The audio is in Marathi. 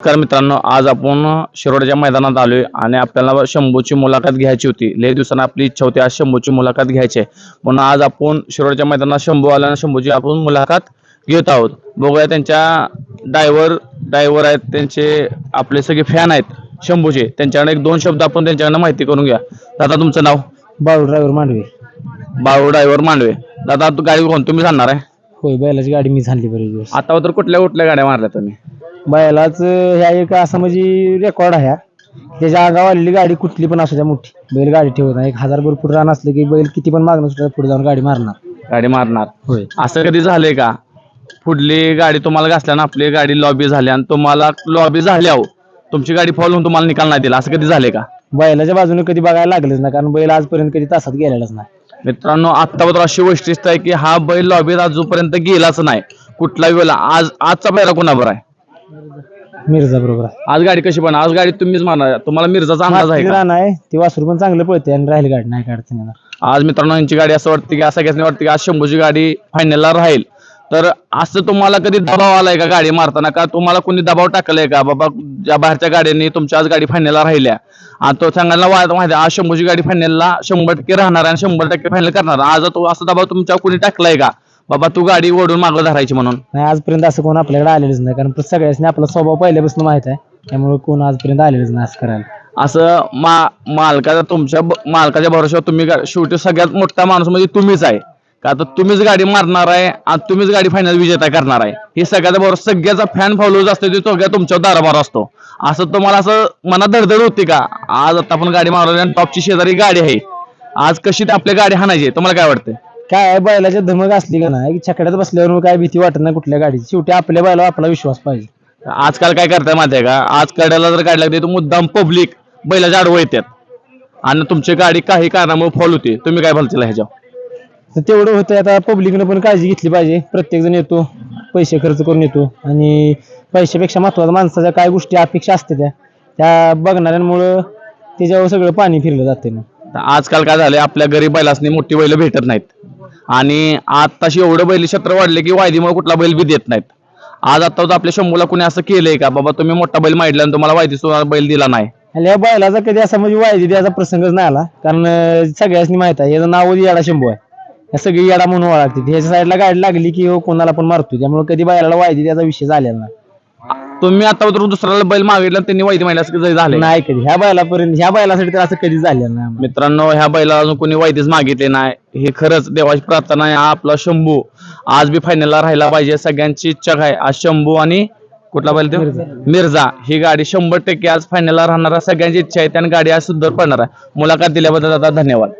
नमस्कार मित्रांनो आज आपण शिरोडच्या मैदानात आलोय आणि आपल्याला शंभूची मुलाखत घ्यायची होती. लय दिवसांनी आपली इच्छा होती आज शंभूची मुलाखत घ्यायची आहे. म्हणून आज आपण शिरोडच्या मैदानात शंभू आला आणि शंभूची आपण मुलाखत घेत आहोत. बघूया त्यांच्या ड्रायव्हर ड्रायव्हर आहेत त्यांचे आपले सगळे फॅन आहेत शंभूचे. त्यांच्याकडे एक दोन शब्द आपण त्यांच्याकडनं माहिती करून घ्या. दादा तुमचं नाव? बाळू ड्रायव्हर मांडवे. बाळू ड्रायव्हर मांडवे. दादा तू गाडी कोण? तुम्ही सांगणार आहे? होय बैलाची गाडी मी झाली दिवस. आता तर कुठल्या कुठल्या गाड्या मारल्या तुम्ही? बैलाच ह्या एक असं म्हणजे रेकॉर्ड आहे. हा. त्याच्या आगाव आलेली गाडी कुठली पण असू द्या मोठी. बैल गाडी ठेवत नाही. एक हजार भर फूट रान असलं की बैल किती पण मागणं सुद्धा पुढे जाऊन गाडी मारणार. गाडी मारणार. होय. असं कधी झालंय का? पुढली गाडी तुम्हाला घासल्यानं आपली गाडी लॉबी झाली आणि तुम्हाला लॉबी झाल्यावर तुमची गाडी फॉल होऊन तुम्हाला निकाल नाही दिला. असं कधी झालंय का? बैलाच्या बाजूने कधी बघायला लागलंच ना कारण बैल आजपर्यंत कधी तासात गेलेलाच नाही. मित्रांनो आत्तावर अशी वैशिष्ट्य आहे की हा बैल लॉबीत अजूनपर्यंत गेलाच नाही कुठला वेळेला आज आजचा पहिला कोणावर आहे? मिर्झा बरोबर आहे. आज गाडी कशी पण आज गाडी तुम्हीच मारणार तुम्हाला मिर्जाचा अंदाज आहे मागची का? रान आहे ते वासरू पण चांगलं पळते आणि राहील गाडी नाही काढते आज मित्रांनो यांची गाडी असं वाटते की असं सगळ्यांनी वाटते की आज शंभूची गाडी फायनलला राहील. तर असं तुम्हाला कधी दबाव आलाय का गाडी मारताना? का तुम्हाला कोणी दबाव टाकलाय का? बाबा ज्या बाहेरच्या गाड्यांनी तुमच्या आज गाडी फायनलला राहिल्या. आणि तो सांगायला वाद माहिती आज शंभूची गाडी फायनलला शंभर टक्के राहणार आणि शंभर टक्के फायनल करणार. आज तो असा दबाव तुमच्या कोणी टाकलाय का? बाबा तू गाडी ओढून मागं धरायची म्हणून. नाही आजपर्यंत असं कोण आपल्याकडे आलेलंच नाही. कारण सगळ्यांनी आपला स्वभाव पहिल्यापासून माहीत आहे. त्यामुळे कोण आजपर्यंत आलेलंच नाही असं करायला. असं मा मालकाचा तुमच्या ब- मालकाच्या भरोश्यावर तुम्ही गा- शेवटी सगळ्यात मोठा माणूस म्हणजे तुम्हीच आहे. का तर तुम्हीच गाडी मारणार आहे आणि तुम्हीच गाडी फायनल विजेता करणार आहे. हे सगळ्याचा बरोबर सगळ्याचा फॅन फॉलोअर्स असतो ते सगळ्या तुमच्या दाराबार असतो. असं तुम्हाला असं मनात धडधड होती का? आज आता आपण गाडी मारवली आणि टॉपची शेजारी गाडी आहे. आज कशी ते आपल्या गाडी हाणायची आहे? तुम्हाला काय वाटतं काय आहे, बैलाच्या धमक असली का नाही? छकड्यात बसल्यावर काय भीती वाटत नाही कुठल्या गाडीची? शेवटी आपल्या बैलावर आपला विश्वास पाहिजे. आजकाल काय करताय माहिती का? आज कड्याला जर लागते तर मुद्दाम पब्लिक बैलाच्या आडवं येतात आणि तुमची गाडी काही कारणामुळे फॉल होते. तुम्ही काय बोलतील ह्याच्यावर? तर तेवढं होतं आता पब्लिकनं पण काळजी घेतली पाहिजे. प्रत्येक जण येतो पैसे खर्च करून येतो. आणि पैशापेक्षा महत्वाचं माणसाच्या काय गोष्टी अपेक्षा असते त्या त्या बघणाऱ्यांमुळं त्याच्यावर सगळं पाणी फिरलं जाते तर आजकाल काय झालंय? आपल्या गरीब बैलासनी मोठी बैल भेटत नाहीत. आणि आताशी एवढं बैल क्षेत्र वाढले की वायदीमुळे कुठला बैल बी देत नाहीत. आज आता तर आपल्या शंभूला कुणी असं केलंय का? बाबा तुम्ही मोठा बैल मांडला आणि तुम्हाला वायदी सुद्धा बैल दिला नाही. आणि या बैलाचा कधी असा म्हणजे वायदी द्यायचा प्रसंगच नाही आला. कारण अं, सगळ्यांनी माहीत आहे याचं नावच येडा शंभू आहे. या सगळी येडा म्हणून ओळखते ह्याच्या साईडला गाडी लागली की हो कोणाला पण मारतो त्यामुळे कधी बैलाला वायदी द्यायचा विषय झालेला नाही. तुम्ही आता दुसऱ्याला बैल मागितला त्यांनी मांडला असं कधी झालंय नाही कधी. ह्या बैलापर्यंत ह्या बैलासाठी तर असं कधी झालेलं नाही आम्हाला. मित्रांनो ह्या बैला अजून कोणी वायदीच मागितले नाही. हे खरंच देवाची प्रार्थना आहे. हा आपला शंभू. आज बी फायनलला राहायला पाहिजे. सगळ्यांची इच्छा आहे. आज शंभू आणि कुठला बैल तो? मिर्झा. ही गाडी शंभर टक्के आज फायनलला राहणार आहे. सगळ्यांची इच्छा आहे. त्याने गाडी आज सुंदर पडणार आहे. मुलाखत दिल्याबद्दल दादा धन्यवाद.